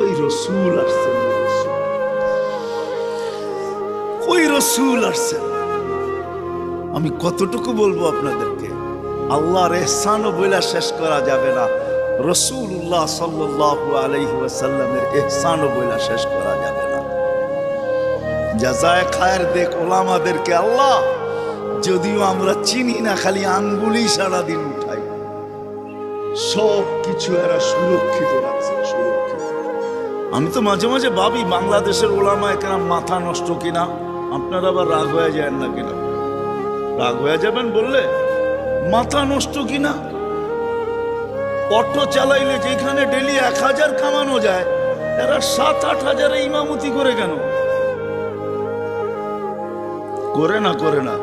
ওই রসুল আসছেন? ওই রসুল আসছেন? আমি কতটুকু বলব আপনাদেরকে? আল্লাহর এহসানও বইলা শেষ করা যাবে না। রসুল্লাহ সাল্লাল্লাহু আলাইহি ওয়াসাল্লামের এহসানও বইলা শেষ করা যাবে না। জাজায় খায়ের দেখ ওলামাদেরকে আল্লাহ, যদিও আমরা চিনি না, খালি আঙ্গুলি সারাদিন উঠাই। সব কিছু এরা সুরক্ষিত রাখছে, সুরক্ষিত। আমি তো মাঝে মাঝে ভাবি, বাংলাদেশের ওলামা এখানে মাথা নষ্ট কিনা? আপনারা আবার রাগ হয়ে যায় না কিনা? রাগ হয়ে যাবেন বললে, মাথা নষ্ট কিনা? অটো চালাইলে যেখানে ডেলি এক হাজার কামানো যায়, এরা সাত, আট হাজারে ইমামতি করে কেন? করে না করে না।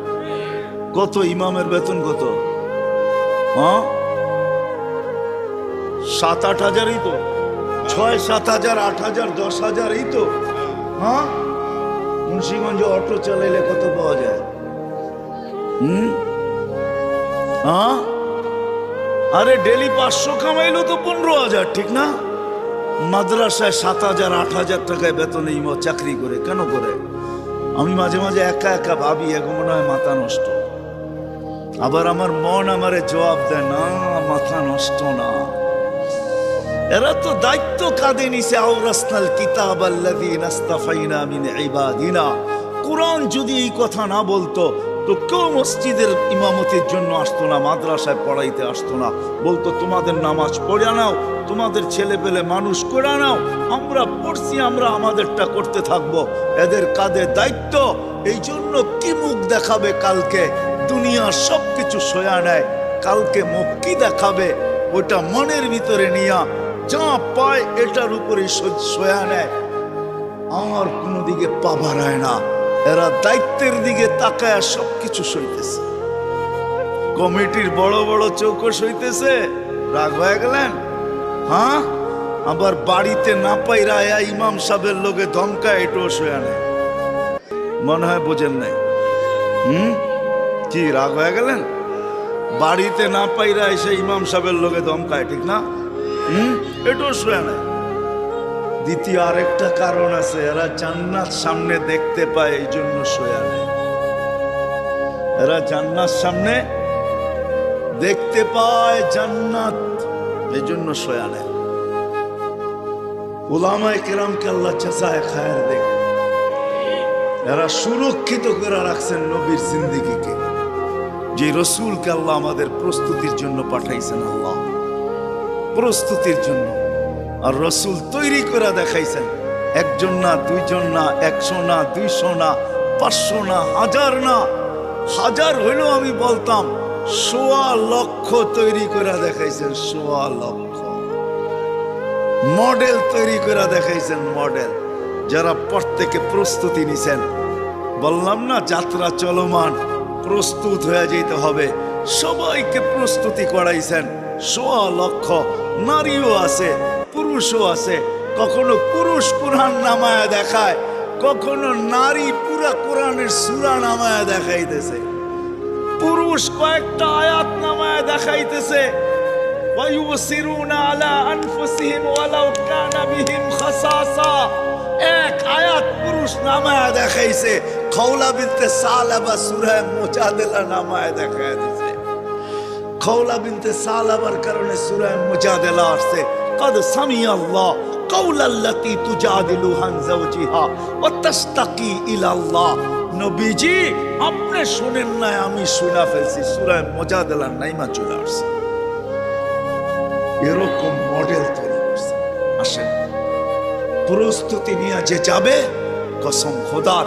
কত, ইমামের বেতন কত? হ্যাঁ? সাত, আট হাজারই তো। ছয়, সাত হাজার, আট হাজার, দশ হাজার, এই তো। হ্যাঁ? মুন্সিগঞ্জে অটো চালাইলে কত পাওয়া যায়? হুম? হ্যাঁ? আরে ডেলি পাঁচশো কামাইলো তো পনেরো হাজার, ঠিক না? মাদ্রাসায় সাত হাজার, আট হাজার টাকায় বেতনে ইমো চাকরি করে, কেন করে? আমি মাঝে মাঝে একা একা ভাবি এখন মনে হয় মাথা নষ্ট। আবার আমার মন আমারে জবাব দেয়, না, মাথা নষ্ট না। এরা তো দায়িত্ব কাঁধে নিছে, আওরাসনাল কিতাব ইসতাফাইনা মিন ইবাদিনা। কোরআন যদি এই কথা না বলতো, তো কেউ মসজিদের ইমামতির জন্য আসতো না, মাদ্রাসায় পড়াইতে আসতো না। বলতো, তোমাদের নামাজ পড়ে নাও, তোমাদের ছেলে পেলে মানুষ করে নাও, আমরা পড়ছি, আমরা আমাদেরটা করতে থাকব। এদের কাঁধে দায়িত্ব এই জন্য কি মুখ দেখাবে কালকে? দুনিয়ার সব কিছু সয়া নেয়, কালকে মুখ কি দেখাবে? ওটা মনের ভিতরে নিয়া যা পায় এটার উপরে সয়া নেয়। আমার কোনো দিকে পা বাড়ায় না। এরা দায়িত্বের দিকে তাকায় সবকিছু সইতেছে। কমিটির বড় বড় চৌকস সইতেছে। রাগ হয়ে গেলেন? হ্যাঁ? আবার বাড়িতে না পাই রায়া ইমাম সাহেবের লোকে ধমকা এটো শোয়া নেয়। মনে হয় বোঝেন নাই। হুম? কি, রাগ হয়ে গেলেন? বাড়িতে না পাইরা এসে ইমাম সাহেবের লোকে ধমকায়, ঠিক না? হুম? এটাও শোয়া নেয় দ্বিতীয় আরেকটা কারণ আছে, এরা জান্নাত সামনে দেখতে পায় এই জন্য শোয়া নেয় এরা জান্নাত সামনে দেখতে পায়, জান্নাত এই জন্য শোয়া নেয় ওলামায় চাচায় খায়ের দেখ। এরা সুরক্ষিত করে রাখছেন নবীর যে রসুলকে আল্লাহ আমাদের প্রস্তুতির জন্য পাঠাইছেন আল্লাহ। প্রস্তুতির জন্য। আর রসুল তৈরি করে দেখাইছেন, একজন না, দুইজন না, একশো না, দুইশো না, পাঁচশো না, হাজার না। হাজার হইলেও আমি বলতাম, সোয়া লক্ষ তৈরি করে দেখাইছেন, সোয়া লক্ষ। মডেল তৈরি করে দেখাইছেন মডেল। যারা প্রত্যেকে প্রস্তুতি নিছেন, বললাম না যাত্রা চলমান, প্রস্তুত হয়ে যেতে হবে। সবাইকে প্রস্তুতি করাইছেন। সোয়া লক্ষ নারীও আছে, পুরুষও আছে। কখনো পুরুষ কোরআন নামায়া দেখায়, কখনো নারী পুরা কোরআনের সুরা নামায়া দেখাইতেছে। পুরুষ কয়েকটা আয়াত নামায়া দেখাইতেছে। এক আয়াত পুরুষ নামায় দেখাইছে খৌলা বিনতে সালাবা সুরায় মোচা মোজাদেলা নামায় দেখায় খৌলা বিনতে সালাবার কারণে সূরা মুজাদিলা আসছে قد سمع الله قول التي تجادل عن زوجها وتشتكي الى الله নবীজি আপনি শুনেন না আমি শুনা ফেলছি সূরা মুজাদিলা নাইমা চলে আসছে এরকম মডেল তৈরি করছে আসেন প্রস্তুতি নিয়ে যে যাবে কসম খোদার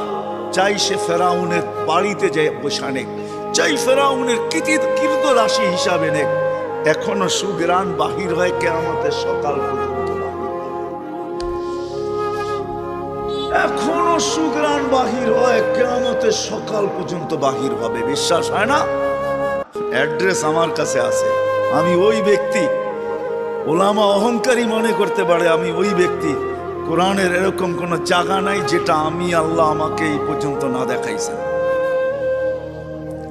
চাই সে ফেরাউনের বাড়িতে যে বসানে চাই ফেরাউনের কৃতিত কীর্ত রাশি হিসাবে নে এখনও সুগ্রাণ বাহির হয় কেয়ামতের সকাল পর্যন্ত। এখনও সুগ্রাণ বাহির হয় কেয়ামতের সকাল পর্যন্ত বাহির হবে, বিশ্বাস হয় না? অ্যাড্রেস আমার কাছে আছে। আমি ওই ব্যক্তি, ওলামা অহংকারী মনে করতে পারে আমি ওই ব্যক্তি। কোরআনের এরকম কোনো জায়গা নাই যেটা আমি আল্লাহ আমাকে এই পর্যন্ত না দেখাইছেন।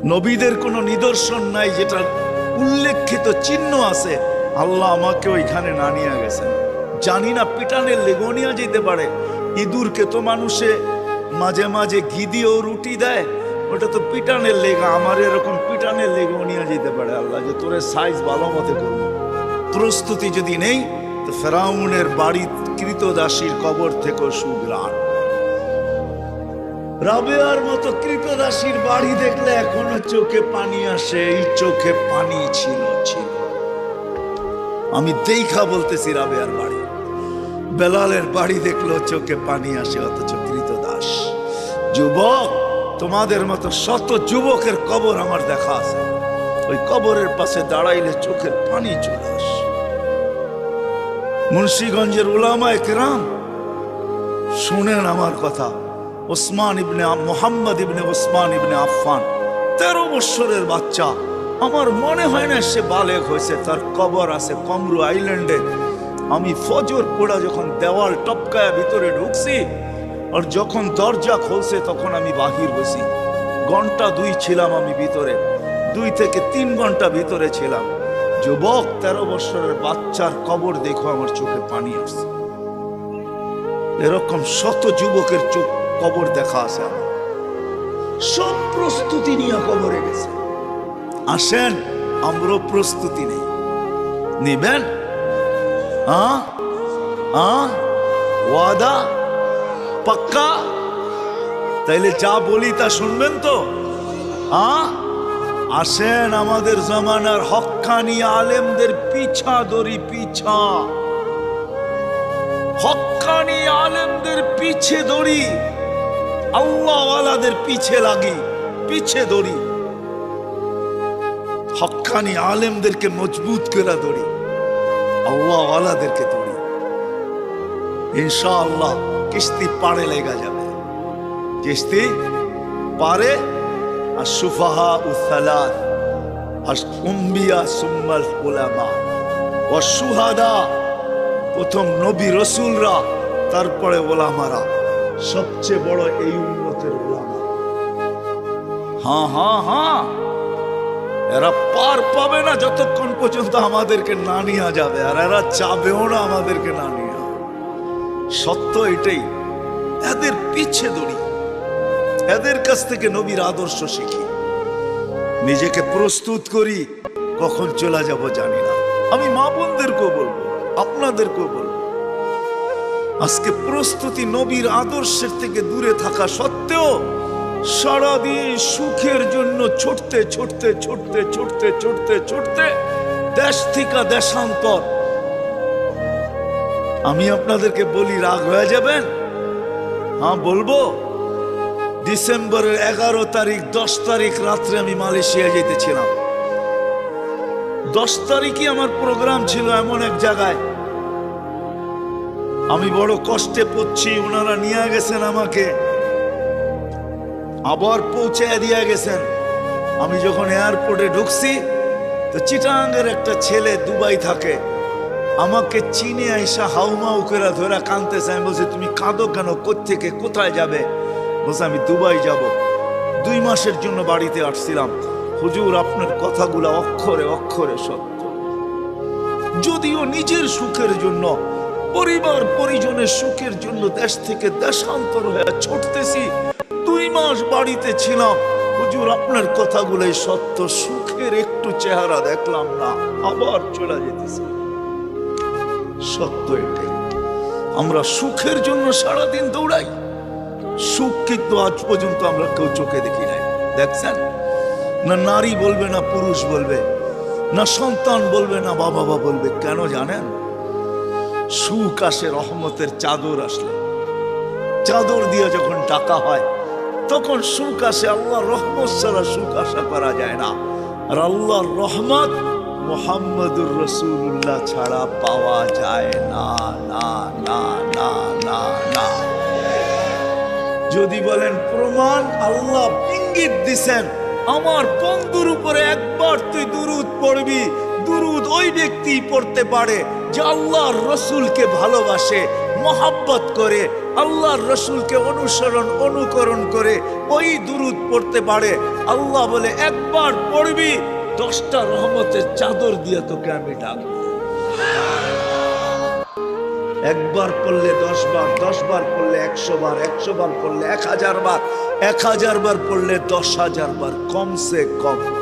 নবীদের কোনো নিদর্শন নাই যেটা উল্লেখিত চিহ্ন আছে। আল্লাহ আমাকে ওইখানে না নিয়ে গেছেন। জানি না পিটানের লেগনিয়া যেতে পারে। ইঁদুরকে তো মানুষে মাঝে মাঝে ঘি দিয়েও রুটি দেয়। ওটা তো পিটানের লেগা আমার এরকম পিটানের লেগনিয়া যেতে পারে। আল্লাহ যে তোরে সাইজ ভালো মতে করব প্রস্তুতি যদি নেই, তো ফেরাউনের বাড়ি কৃতদাসীর কবর থেকে সুগ্রাণ রাবেয়ার মতো কৃতদাসীর বাড়ি দেখলে এখনও চোখে পানি আসে, এই চোখে পানি ছিল ছিল। আমি দেখা বলতেছি রাবেয়ার বাড়ি। বেলালের বাড়ি দেখল চোখে পানি আসে, অথচ কৃতদাস। যুবক, তোমাদের মতো শত যুবকের কবর আমার দেখা আছে। ওই কবরের পাশে দাঁড়াইলে চোখের পানি চলে আসে। মুন্সীগঞ্জের উলামা একরাম শুনেন আমার কথা। ওসমান ইবনে মোহাম্মদ ইবনে ওসমান ইবনে আফফান। তেরো বৎসরের বাচ্চা। আমার মনে হয় না সে বালেক হয়েছে, তার কবর আছে কমরু আইল্যান্ডে। আমি ফজর পোড়া যখন দেওয়াল টপকায় ভিতরে ঢুকছি, আর যখন দরজা খুলছে তখন আমি বাহির হয়েছি। ঘণ্টা দুই ছিলাম আমি ভিতরে, দুই থেকে তিন ঘণ্টা ভিতরে ছিলাম। যুবক, তেরো বৎসরের বাচ্চার কবর দেখো, আমার চোখে পানি আসছে। এরকম শত যুবকের চোখ কবর দেখা আছে আমার। সব প্রস্তুতি নিয়ে কবরে গেছে। আসেন, আমরাও প্রস্তুতি নেই। নিবেন? ওয়াদা? পাক্কা? তাইলে যা বলি তা শুনবেন তো? আসেন আমাদের জমানার হক্কানি আলেমদের পিছা দড়ি পিছা। হক্কানি আলেমদের পিছে দড়ি। আল্লাহওয়ালাদের পিছে লাগি, পিছে দড়ি। হক্কানি আলেমদেরকে মজবুত করে আল্লাহওয়ালাদেরকে কিস্তি পাড়ে লেগা যাবে। কিস্তি পারে আর সুফাহা উসালাত আর উম্বিয়া সুম্মাল উলামা। ও সুহাদা, প্রথম নবী রসুলরা, তারপরে ওলামারা। সবচেয়ে বড় এই উন্নতের ওলামা হ্যাঁ হ্যাঁ হ্যাঁ। এরা পার পাবে না যতক্ষণ পর্যন্ত আমাদেরকে না নিয়ে যাবে, আর এরা চাবেও না আমাদেরকে না নিয়ে। সত্য এটাই, এদের পিছে দড়ি। এদের কাছ থেকে নবীর আদর্শ শিখি। নিজেকে প্রস্তুত করি, কখন চলে যাব জানি না। আমি মা বোনদেরকেও বলব, আপনাদেরকেও বলব। আজকে প্রস্তুতি নবীর আদর্শের থেকে দূরে থাকা সত্ত্বেও সারাদিন সুখের জন্য ছুটতে ছুটতে ছুটতে ছুটতে ছুটতে ছুটতে দেশ থেকে দেশান্তর। আমি আপনাদেরকে বলি, রাগ হয়ে যাবেন? হ্যাঁ বলব। ডিসেম্বরের এগারো তারিখ, দশ তারিখ রাত্রে আমি মালয়েশিয়া যেতেছিলাম। দশ তারিখই আমার প্রোগ্রাম ছিল এমন এক জায়গায়। আমি বড় কষ্টে পড়ছি, ওনারা নিয়ে গেছেন আমাকে। আবার পৌঁছে দিয়ে গেছেন। আমি যখন এয়ারপোর্টে ঢুকছি, তো চিটাঙ্গের একটা ছেলে দুবাই থাকে। আমাকে চিনে আইসা হাউমাউ করে ধরা কানতেছে আমি বলছি, তুমি কাঁদো কেন? কোত্থেকে? কোথায় যাবে? বলছে, আমি দুবাই যাব। দুই মাসের জন্য বাড়িতে আসছিলাম। হুজুর, আপনার কথাগুলো অক্ষরে অক্ষরে সত্য। যদিও নিজের সুখের জন্য পরিবার পরিজনের সুখের জন্য দেশ থেকে দেশান্তর হয়ে ছুটতেছি। দুই মাস বাড়িতে ছিলাম। হুজুর, আপনার কথাগুলোই সত্য। সুখের একটু চেহারা দেখলাম না, আবার চলে যেতেছি। সত্য এটাই। আমরা সুখের জন্য সারাদিন দৌড়াই। সুখ কিন্তু আজ পর্যন্ত আমরা কেউ চোখে দেখি নাই। দেখছেন? না নারী বলবে, না পুরুষ বলবে, না সন্তান বলবে, না বাবা বাবা বলবে, কেন জানেন? সুখ আসে, রহমতের চাদর আসলে। চাদর দিয়ে যখন টাকা হয়, তখন সুখ আসে আল্লাহ রহমত ছাড়া সুখ আশা করা যায় না। আর আল্লাহর রহমত মোহাম্মদুর রসুল্লাহ ছাড়া পাওয়া যায় না না না না না না। যদি বলেন, প্রমাণ আল্লাহ ইঙ্গিত দিছেন, আমার বন্ধুর উপরে একবার তুই দুরুদ পড়বি, দুরুদ ওই ব্যক্তি পড়তে পারে। যে আল্লাহর রসুলকে ভালোবাসে, মহাব্বত করে আল্লাহর রসুলকে অনুসরণ, অনুকরণ করে ওই দুরুদ পড়তে পারে। আল্লাহ বলে, একবার পড়বি, দশটা রহমতের চাদর দিয়ে তোকে আমি ডাকবো। একবার পড়লে দশ বার দশ বার পড়লে একশো বার একশো বার পড়লে এক হাজার বার এক হাজার বার পড়লে দশ হাজার বার কমসে কম।